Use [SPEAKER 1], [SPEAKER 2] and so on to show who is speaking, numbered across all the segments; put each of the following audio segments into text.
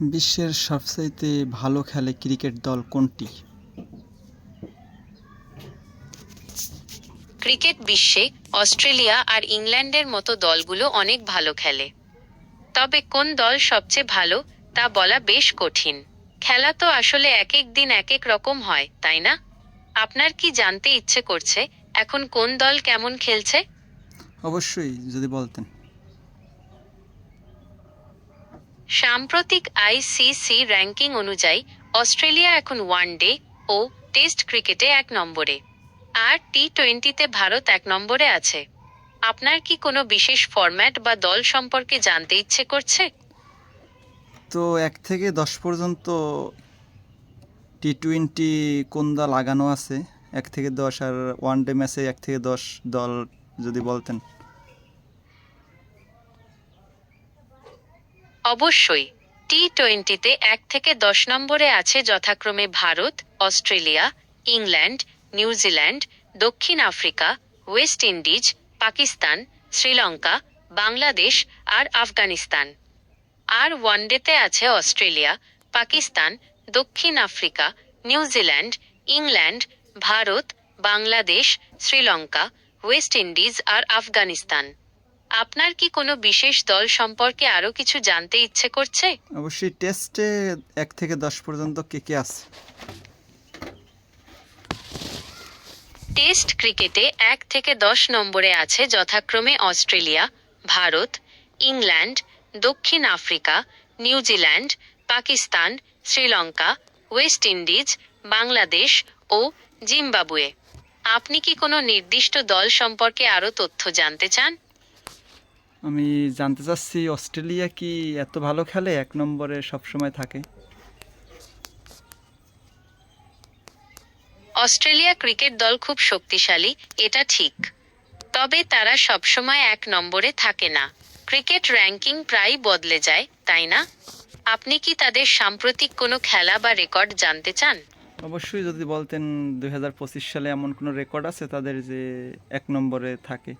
[SPEAKER 1] বিশ্বের সবচাইতে ভালো খেলে ক্রিকেট দল কোনটি?
[SPEAKER 2] ক্রিকেট বিশ্বে অস্ট্রেলিয়া আর ইংল্যান্ডের মতো দলগুলো অনেক ভালো খেলে। তবে কোন দল সবচেয়ে ভালো তা বলা বেশ কঠিন। খেলা তো আসলে এক এক দিন এক এক রকম হয় তাই না? আপনার কি জানতে ইচ্ছে করছে এখন কোন দল কেমন খেলছে?
[SPEAKER 1] অবশ্যই যদি বলতেন।
[SPEAKER 2] সাম্প্রতিক আইসিসি র্যাঙ্কিং অনুযায়ী অস্ট্রেলিয়া এখন ওয়ানডে ও টেস্ট ক্রিকেটে এক নম্বরে। আর টি টোয়েন্টিতে ভারত এক নম্বরে আছে। আপনার কি কোনো বিশেষ ফরম্যাট বা দল সম্পর্কে জানতে ইচ্ছে করছে?
[SPEAKER 1] তো এক থেকে দশ পর্যন্ত টি টোয়েন্টি কোন দল লাগানো আছে? এক থেকে দশ আর ওয়ান ডে ম্যাচে এক থেকে দশ দল যদি বলতেন।
[SPEAKER 2] অবশ্যই টি টোয়েন্টিতে এক থেকে দশ নম্বরে আছে যথাক্রমে Bharat, Australia, England, New Zealand, দক্ষিণ Africa, West Indies, Pakistan, Sri Lanka, Bangladesh আর আফগানিস্তান। আর ওয়ানডেতে আছে অস্ট্রেলিয়া, পাকিস্তান, দক্ষিণ Africa, New Zealand, England, Bharat, Bangladesh, Sri Lanka, West Indies আর আফগানিস্তান। আপনার কি কোনো বিশেষ দল সম্পর্কে আরও কিছু জানতে ইচ্ছে করছে?
[SPEAKER 1] অবশ্যই টেস্টে এক থেকে দশ পর্যন্ত কে কে আছে।
[SPEAKER 2] টেস্ট ক্রিকেটে এক থেকে দশ নম্বরে আছে যথাক্রমে অস্ট্রেলিয়া ভারত ইংল্যান্ড দক্ষিণ Africa New Zealand Pakistan Sri Lanka West Indies Bangladesh ও জিম্বাবুয়ে। আপনি কি কোনো নির্দিষ্ট দল সম্পর্কে আরও তথ্য জানতে চান?
[SPEAKER 1] আমি জানতে চাচ্ছি অস্ট্রেলিয়া কি এত ভালো খেলে? এক নম্বরে সবসময় থাকে।
[SPEAKER 2] অস্ট্রেলিয়া ক্রিকেট দল খুব শক্তিশালী এটা ঠিক। তবে তারা সবসময় এক নম্বরে থাকে না। ক্রিকেট র্যাঙ্কিং প্রায় বদলে যায় তাই না? আপনি কি তাদের সাম্প্রতিক কোনো খেলা বা রেকর্ড জানতে চান?
[SPEAKER 1] অবশ্যই যদি বলতেন দুই হাজার পঁচিশ সালে এমন কোনো রেকর্ড আছে তাদের যে এক নম্বরে থাকে?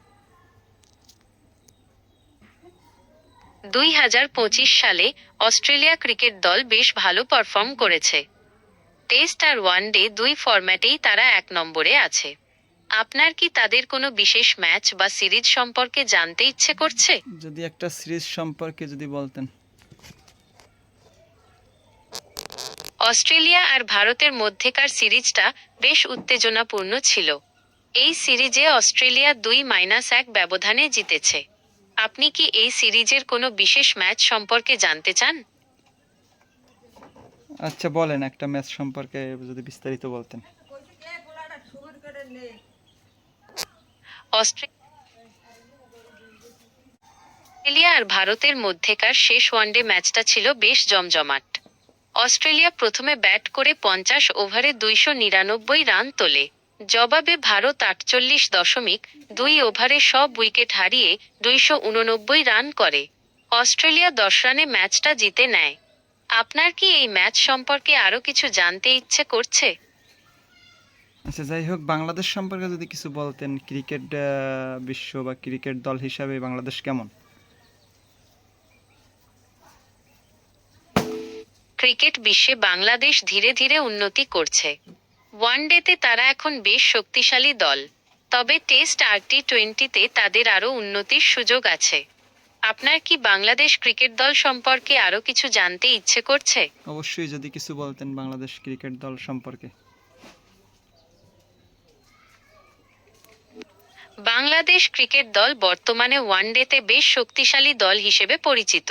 [SPEAKER 2] দুই হাজার পঁচিশ সালে অস্ট্রেলিয়া ক্রিকেট দল বেশ ভালো পারফর্ম করেছে। টেস্ট আর ওয়ানডে দুই ফরম্যাটেই তারা এক নম্বরে আছে। আপনার কি তাদের কোনো বিশেষ ম্যাচ বা সিরিজ সম্পর্কে জানতে ইচ্ছে করছে?
[SPEAKER 1] যদি একটা সিরিজ সম্পর্কে যদি বলতেন।
[SPEAKER 2] অস্ট্রেলিয়া আর ভারতের মধ্যেকার সিরিজটা বেশ উত্তেজনাপূর্ণ ছিল। এই সিরিজে অস্ট্রেলিয়া দুই মাইনাস এক ব্যবধানে জিতেছে। আপনি কি এই সিরিজের কোনো বিশেষ ম্যাচ সম্পর্কে জানতে চান?
[SPEAKER 1] আচ্ছা বলেন একটা ম্যাচ সম্পর্কে যদি বিস্তারিত বলতেন।
[SPEAKER 2] অস্ট্রেলিয়া আর ভারতের মধ্যেকার শেষ ওয়ানডে ম্যাচটা ছিল বেশ জমজমাট। অস্ট্রেলিয়া প্রথমে ব্যাট করে পঞ্চাশ ওভারে দুইশো নিরানব্বই রান তোলে। জবাবে ভারত আটচল্লিশ দশমিক দুই ওভারে সব উইকেট হারিয়ে দুইশো উননব্বই রান করে। অস্ট্রেলিয়া দশ রানে ম্যাচটা জিতে নেয়। আপনার কি এই ম্যাচ সম্পর্কে আরও কিছু জানতে ইচ্ছে করছে?
[SPEAKER 1] আচ্ছা যাই হোক বাংলাদেশ সম্পর্কে যদি কিছু বলতেন ক্রিকেট বিশ্ব বা ক্রিকেট দল হিসাবে বাংলাদেশ কেমন?
[SPEAKER 2] ক্রিকেট বিশ্বে বাংলাদেশ ধীরে ধীরে উন্নতি করছে। ওয়ানডেতে তারা এখন বেশ শক্তিশালী দল। তবে টেস্ট আর টি টোয়েন্টিতে তাদের আরও উন্নতির সুযোগ আছে। আপনার কি বাংলাদেশ ক্রিকেট দল সম্পর্কে আরও কিছু জানতে ইচ্ছে করছে?
[SPEAKER 1] অবশ্যই যদি কিছু বলতেন বাংলাদেশ ক্রিকেট দল সম্পর্কে।
[SPEAKER 2] বাংলাদেশ ক্রিকেট দল বর্তমানে ওয়ানডেতে বেশ শক্তিশালী দল হিসেবে পরিচিত।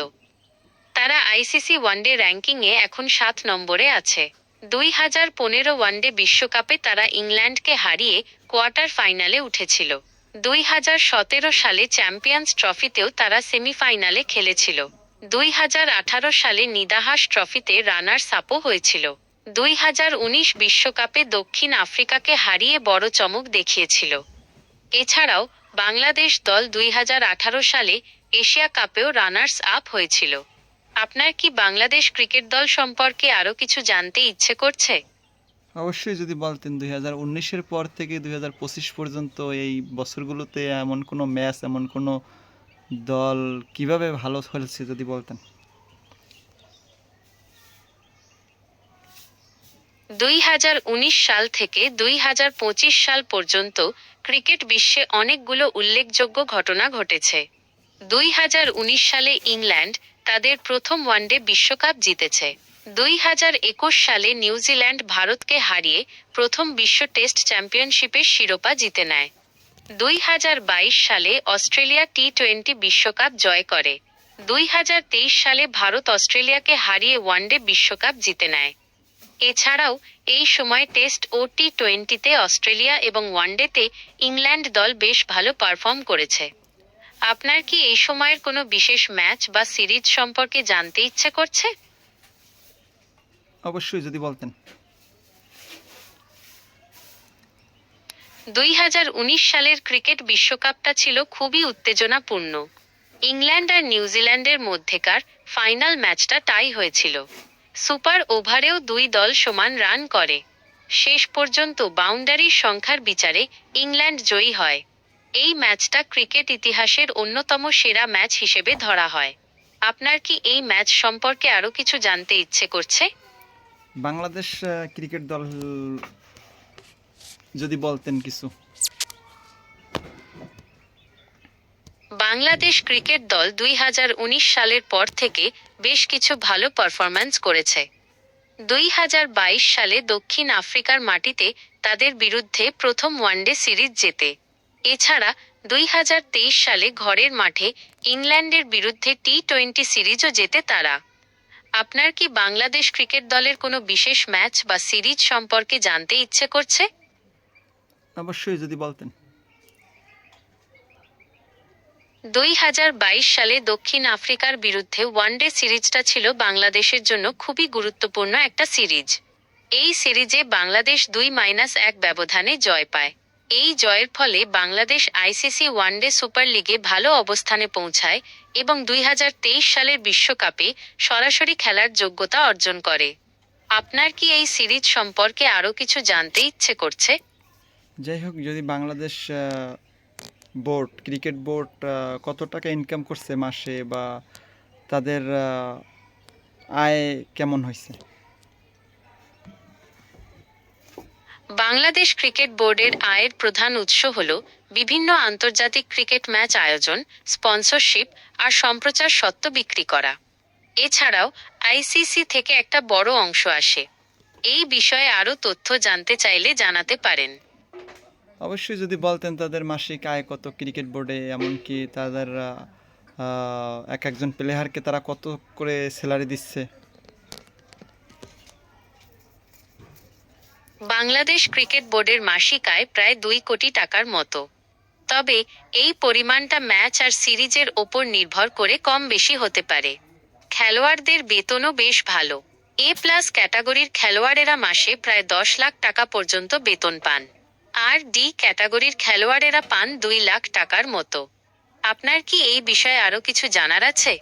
[SPEAKER 2] তারা আইসিসি ওয়ানডে র্যাঙ্কিংয়ে এখন সাত নম্বরে আছে। দুই হাজার পনেরো ওয়ানডে বিশ্বকাপে তারা ইংল্যান্ডকে হারিয়ে কোয়ার্টার ফাইনালে উঠেছিল। দুই হাজার সতেরো সালে চ্যাম্পিয়ন্স ট্রফিতেও তারা সেমিফাইনালে খেলেছিল। দুই হাজার আঠারো সালে নিদাহাস ট্রফিতে রানার্স আপও হয়েছিল। দুই হাজার উনিশ বিশ্বকাপে দক্ষিণ আফ্রিকাকে হারিয়ে বড় চমক দেখিয়েছিল। এছাড়াও বাংলাদেশ দল দুই হাজার আঠারো সালে এশিয়া কাপেও রানার্স আপ হয়েছিল। আপনার কি বাংলাদেশ ক্রিকেট দল সম্পর্কে আরও কিছু জানতে ইচ্ছে করছে?
[SPEAKER 1] অবশ্যই যদি বলতেন দুই হাজার উনিশের পর থেকে দুই হাজার পঁচিশ পর্যন্ত এই বছরগুলোতে এমন কোনো ম্যাচ এমন কোনো দল কীভাবে ভালো খেলছে যদি বলতেন?
[SPEAKER 2] দুই হাজার উনিশ সাল থেকে দুই হাজার পঁচিশ সাল পর্যন্ত ক্রিকেট বিশ্বে অনেকগুলো উল্লেখযোগ্য ঘটনা ঘটেছে। দুই হাজার উনিশ সালে ইংল্যান্ড তাদের প্রথম ওয়ানডে বিশ্বকাপ জিতেছে। দুই হাজার একুশ সালে নিউজিল্যান্ড ভারতকে হারিয়ে প্রথম বিশ্ব টেস্ট চ্যাম্পিয়নশিপের শিরোপা জিতে নেয়। দুই হাজার বাইশ সালে অস্ট্রেলিয়া টি টোয়েন্টি বিশ্বকাপ জয় করে। দুই হাজার তেইশ সালে ভারত অস্ট্রেলিয়াকে হারিয়ে ওয়ানডে বিশ্বকাপ জিতে নেয়। এছাড়াও এই সময় টেস্ট ও টি টোয়েন্টিতে অস্ট্রেলিয়া এবং ওয়ানডেতে ইংল্যান্ড দল বেশ ভালো পারফর্ম করেছে। আপনার কি এই সময়ের কোনো বিশেষ ম্যাচ বা সিরিজ সম্পর্কে জানতে ইচ্ছে করছে?
[SPEAKER 1] অবশ্যই যদি বলতেন।
[SPEAKER 2] দুই হাজার উনিশ সালের ক্রিকেট বিশ্বকাপটা ছিল খুবই উত্তেজনাপূর্ণ। ইংল্যান্ড আর নিউজিল্যান্ডের মধ্যেকার ফাইনাল ম্যাচটা টাই হয়েছিল। সুপার ওভারেও দুই দল সমান রান করে। শেষ পর্যন্ত বাউন্ডারির সংখ্যার বিচারে ইংল্যান্ড জয়ী হয়। এই ম্যাচটা ক্রিকেট ইতিহাসের অন্যতম সেরা ম্যাচ হিসেবে ধরা হয়। আপনার কি এই ম্যাচ সম্পর্কে আরও কিছু জানতে ইচ্ছে করছে?
[SPEAKER 1] বাংলাদেশ ক্রিকেট দল যদি বলতেন কিছু।
[SPEAKER 2] বাংলাদেশ ক্রিকেট দল দুই হাজার উনিশ সালের পর থেকে বেশ কিছু ভালো পারফরম্যান্স করেছে। দুই হাজার বাইশ সালে দক্ষিণ আফ্রিকার মাটিতে তাদের বিরুদ্ধে প্রথম ওয়ানডে সিরিজ জেতে। এছাড়া দুই হাজার তেইশ সালে ঘরের মাঠে ইংল্যান্ডের বিরুদ্ধে টি টোয়েন্টি সিরিজও জেতে তারা। আপনার কি বাংলাদেশ ক্রিকেট দলের কোনো বিশেষ ম্যাচ বা সিরিজ সম্পর্কে জানতে ইচ্ছে করছে?
[SPEAKER 1] অবশ্যই যদি বলতেন।
[SPEAKER 2] দুই হাজার বাইশ সালে দক্ষিণ আফ্রিকার বিরুদ্ধে ওয়ানডে সিরিজটা ছিল বাংলাদেশের জন্য খুবই গুরুত্বপূর্ণ একটা সিরিজ। এই সিরিজে বাংলাদেশ দুই মাইনাস এক ব্যবধানে জয় পায়। এই জয়ের ফলে বাংলাদেশ আইসিসি ওয়ানডে সুপার লিগে ভালো অবস্থানে পৌঁছায় এবং দুই হাজার তেইশ সালের বিশ্বকাপে সরাসরি খেলার যোগ্যতা অর্জন করে। আপনার কি এই সিরিজ সম্পর্কে আরও কিছু জানতে ইচ্ছে করছে?
[SPEAKER 1] যাই হোক, যদি বাংলাদেশ বোর্ড, ক্রিকেট বোর্ড কত টাকা ইনকাম করছে মাসে বা তাদের আয় কেমন হয়েছে
[SPEAKER 2] বাংলাদেশ ক্রিকেট বোর্ডের আয়ের প্রধান উৎস হল বিভিন্ন আন্তর্জাতিক ক্রিকেট ম্যাচ আয়োজন, স্পন্সরশিপ আর সম্প্রচার সত্ত্ব বিক্রি করা। এছাড়াও আইসিসি থেকে একটা বড় অংশ আসে। এই বিষয়ে আরও তথ্য জানতে চাইলে জানাতে পারেন।
[SPEAKER 1] অবশ্যই যদি বলতেন তাদের মাসিক আয় কত ক্রিকেট বোর্ডে, এমনকি তাদের এক একজন প্লেয়ারকে তারা কত করে স্যালারি দিচ্ছে?
[SPEAKER 2] বাংলাদেশ ক্রিকেট বোর্ডের মাসিক আয় প্রায় দুই কোটি টাকার মতো। তবে এই পরিমাণটা ম্যাচ আর সিরিজের ওপর নির্ভর করে কম বেশি হতে পারে। খেলোয়াড়দের বেতনও বেশ ভালো। এ প্লাস ক্যাটাগরির খেলোয়াড়েরা মাসে প্রায় দশ লাখ টাকা পর্যন্ত বেতন পান। আর ডি ক্যাটাগরির খেলোয়াড়েরা পান দুই লাখ টাকার মতো। আপনার কি এই বিষয়ে আরও কিছু জানার আছে?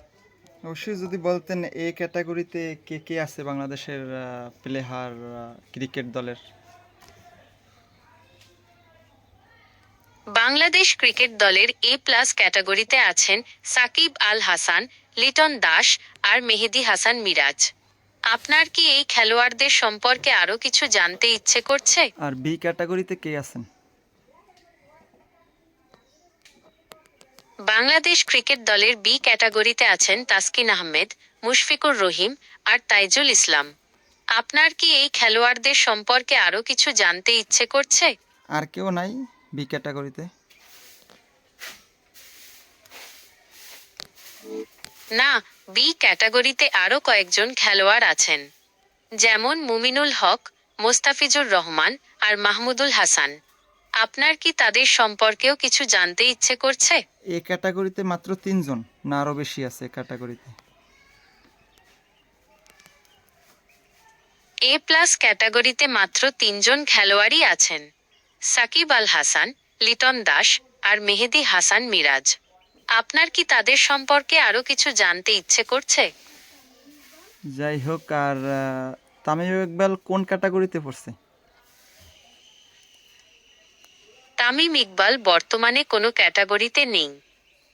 [SPEAKER 1] অবশ্যই যদি বলতেন এই ক্যাটাগরিতে কে কে আছে বাংলাদেশের প্লেয়ার ক্রিকেট দলের?
[SPEAKER 2] বাংলাদেশ ক্রিকেট দলের এ প্লাস ক্যাটাগরিতে আছেন সাকিব আল হাসান লিটন দাস আর মেহেদি হাসান মিরাজ। আপনার কি এই খেলোয়াড়দের সম্পর্কে আরও কিছু জানতে ইচ্ছে করছে?
[SPEAKER 1] আর বি ক্যাটাগরিতে কে আছেন?
[SPEAKER 2] বাংলাদেশ ক্রিকেট দলের বি ক্যাটাগরিতে আছেন তাসকিন আহমেদ মুশফিকুর রহিম আর তাইজুল ইসলাম। আপনার কি এই খেলোয়াড়দের সম্পর্কে আরও কিছু জানতে ইচ্ছে করছে?
[SPEAKER 1] আর কেউ নাই। বি ক্যাটাগরিতে
[SPEAKER 2] না বি ক্যাটাগরিতে আরও কয়েকজন খেলোয়াড় আছেন। যেমন মুমিনুল হক মোস্তাফিজুর রহমান আর মাহমুদুল হাসান। আপনার কি তাদের সম্পর্কেও কিছু জানতে ইচ্ছে করছে?
[SPEAKER 1] এ ক্যাটাগরিতে মাত্র তিনজন না আরও বেশি আছে ক্যাটাগরিতে
[SPEAKER 2] এ প্লাস ক্যাটাগরিতে মাত্র তিনজন খেলোয়াড়ই আছেন। সাকিব আল হাসান লিটন দাস আর মেহেদি হাসান মিরাজ। আপনার কি তাদের সম্পর্কে আরও কিছু জানতে ইচ্ছে করছে?
[SPEAKER 1] যাই হোক আর তামিম ইকবাল কোন ক্যাটাগরিতে পড়ছে?
[SPEAKER 2] তামিম ইকবাল বর্তমানে কোনো ক্যাটাগরিতে নেই।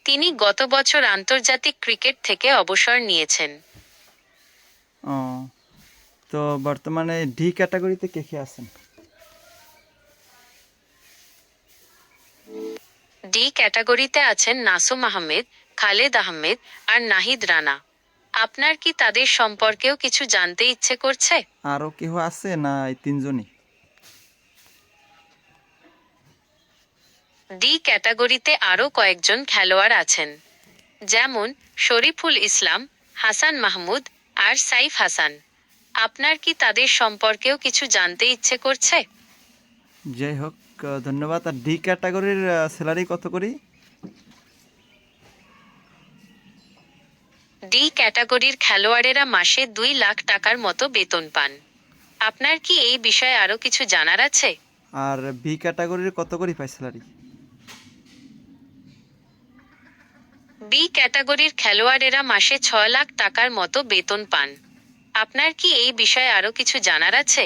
[SPEAKER 2] তিনি গত বছর আন্তর্জাতিক ক্রিকেট থেকে অবসর নিয়েছেন।
[SPEAKER 1] ও তো বর্তমানে ডি ক্যাটাগরিতে কে কে আছেন?
[SPEAKER 2] ক্যাটাগরিতে আছেন নাসুম আহমেদ খালেদ আহমেদ আর নাহিদ রানা। আপনার কি তাদের সম্পর্কেও কিছু জানতে ইচ্ছে করছে?
[SPEAKER 1] আরও কেউ আছে না এই তিনজনই?
[SPEAKER 2] ডি ক্যাটাগরিতে আরও কয়েকজন খেলোয়াড় আছেন যেমন শরীফুল ইসলাম হাসান মাহমুদ আর সাইফ হাসান। আপনার কি তাদের সম্পর্কেও কিছু জানতে ইচ্ছে করছে?
[SPEAKER 1] যাই হোক ধন্যবাদ। আর ডি ক্যাটাগরির স্যালারি কত করি?
[SPEAKER 2] ডি ক্যাটাগরির খেলোয়াড়েরা মাসে দুই লাখ টাকার মতো বেতন পান। আপনার কি এই বিষয়ে আরও কিছু জানার আছে?
[SPEAKER 1] আর বি ক্যাটাগরির কত করি পাই স্যালারি
[SPEAKER 2] বি ক্যাটাগরির খেলোয়াড়েরা মাসে ছ লাখ টাকার মতো বেতন পান। আপনার কি এই বিষয়ে আরও কিছু জানার আছে?